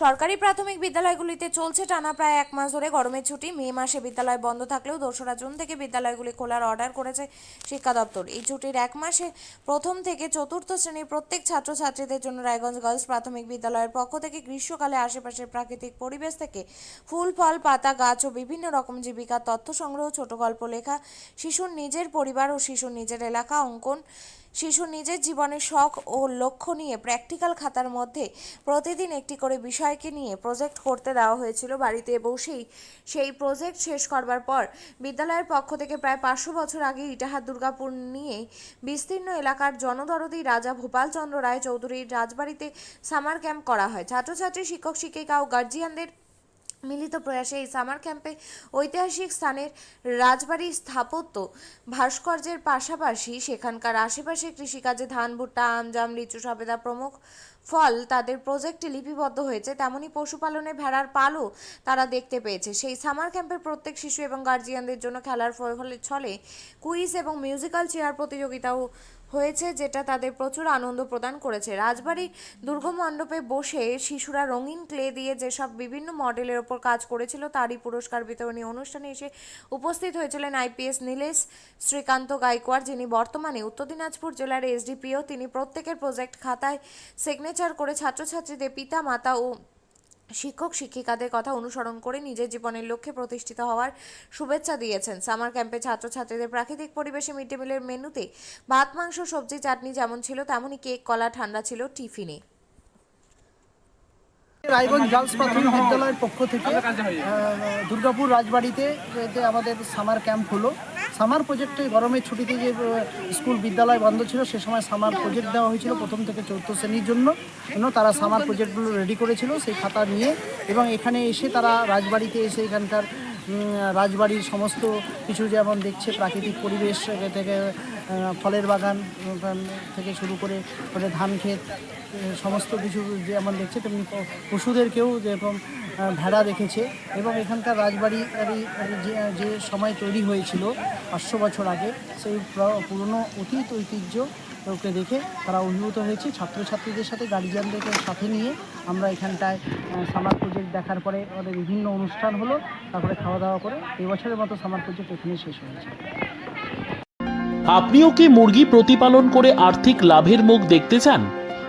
সরকারি প্রাথমিক বিদ্যালয়গুলিতে চলছে টানা প্রায় এক মাস ধরে গরমের ছুটি। মে মাসে বিদ্যালয় বন্ধ থাকলেও দোসরা জুন থেকে বিদ্যালয়গুলি খোলার অর্ডার করেছে শিক্ষা দপ্তর। এই ছুটির এক মাসে প্রথম থেকে চতুর্থ শ্রেণির প্রত্যেক ছাত্রছাত্রীদের জন্য রায়গঞ্জ গার্লস প্রাথমিক বিদ্যালয়ের পক্ষ থেকে গ্রীষ্মকালে আশেপাশের প্রাকৃতিক পরিবেশ থেকে ফুল, ফল, পাতা, গাছ ও বিভিন্ন রকম জীবিকা তথ্য সংগ্রহ, ছোট গল্প লেখা, শিশুর নিজের পরিবার ও শিশুর নিজের এলাকা অঙ্কন শিশুর নিজের জীবনের শখ ও লক্ষ্য নিয়ে প্র্যাকটিক্যাল খাতার মধ্যে প্রতিদিন একটি করে বিষয়কে নিয়ে প্রজেক্ট করতে দেওয়া হয়েছিল বাড়িতে বসেই সেই প্রজেক্ট শেষ করবার পর বিদ্যালয়ের পক্ষ থেকে প্রায় পাঁচশো বছর আগে ইটাহার দুর্গাপুর নিয়ে বিস্তীর্ণ এলাকার জনদরদি রাজা ভূপালচন্দ্র রায় চৌধুরীর রাজবাড়িতে সামার ক্যাম্প করা হয়। ছাত্রছাত্রী, শিক্ষক, শিক্ষিকা ও গার্জিয়ানদের মিলিত প্রয়াসে এই সামার ক্যাম্পে ঐতিহাসিক স্থানের রাজবাড়ি স্থাপত্য ভাস্কর্যের পাশাপাশি সেখানকার আশেপাশে কৃষিকাজে ধান, ভুট্টা, আম, জাম, লিচু, সবেদা প্রমুখ ফল তাদের প্রজেক্টে লিপিবদ্ধ হয়েছে। তেমনি পশুপালনে ভেড়ার পালও তারা দেখতে পেয়েছে। সেই সামার ক্যাম্পের প্রত্যেক শিশু এবং গার্জিয়ানদের জন্য খেলার ফলে ছলে কুইজ এবং মিউজিক্যাল চেয়ার প্রতিযোগিতাও হয়েছে যেটা তাদের প্রচুর আনন্দ প্রদান করেছে। রাজবাড়ির দুর্গমণ্ডপে বসে শিশুরা রঙিন ক্লে দিয়ে যেসব বিভিন্ন মডেলের ওপর কাজ করেছিল তারই পুরস্কার বিতরণী অনুষ্ঠানে এসে উপস্থিত হয়েছিলেন আইপিএস নীলেশ, শ্রীকান্ত গাইকোয়ার যিনি বর্তমানে উত্তর দিনাজপুর জেলার এসডিপিও। তিনি প্রত্যেকের প্রজেক্ট খাতায় সিগনেচার করে ছাত্রছাত্রীদের পিতা মাতা ও শিক্ষক, শিক্ষিকাদের কথা অনুসরণ করে নিজের জীবনের লক্ষ্যে প্রতিষ্ঠিত হওয়ার শুভেচ্ছা দিয়েছেন। সামার ক্যাম্পে ছাত্রছাত্রীদের প্রাকৃতিক পরিবেশে মিড ডে মিলের মেনুতে ভাত, মাংস, সবজি, চাটনি যেমন ছিল, তেমনই কেক, কলা, ঠান্ডা ছিল টিফিনে। রায়গঞ্জ গার্লস প্রাথমিক বিদ্যালয়ের পক্ষ থেকে দুর্গাপুর রাজবাড়িতে আমাদের সামার ক্যাম্প হলো। সামার প্রজেক্টে গরমের ছুটিতে যে স্কুল, বিদ্যালয় বন্ধ ছিল, সে সময় সামার প্রজেক্ট দেওয়া হয়েছিল প্রথম থেকে চতুর্থ শ্রেণির জন্য। তারা সামার প্রজেক্টগুলো রেডি করেছিল, সেই খাতা নিয়ে। এবং এখানে এসে তারা রাজবাড়িতে এসে এখানকার রাজবাড়ির সমস্ত কিছু যেমন দেখছে, প্রাকৃতিক পরিবেশ থেকে ফলের বাগান থেকে শুরু করে ধান ক্ষেত সমস্ত কিছু যেমন দেখছে, তেমনি পশুদেরকেও যেরকম ভেড়া রেখেছে এবং এখানকার রাজবাড়ি যে যে সময় তৈরি হয়েছিল পাঁচশো বছর আগে, সেই প্র- পুরনো অতীত ঐতিহ্য ওকে দেখে তারা অভিভূত হয়েছে। ছাত্রছাত্রীদের সাথে গার্জিয়ানদেরকে সাথে নিয়ে আমরা এখানটায় সামার প্রজেক্ট দেখার পরে আমাদের বিভিন্ন অনুষ্ঠান হলো, তারপরে খাওয়া দাওয়া করে এবছরের মতো সামার প্রজেক্ট এখানে শেষ হয়েছে। আপনিও কি মুরগি প্রতিপালন করে আর্থিক লাভের মুখ দেখতে চান?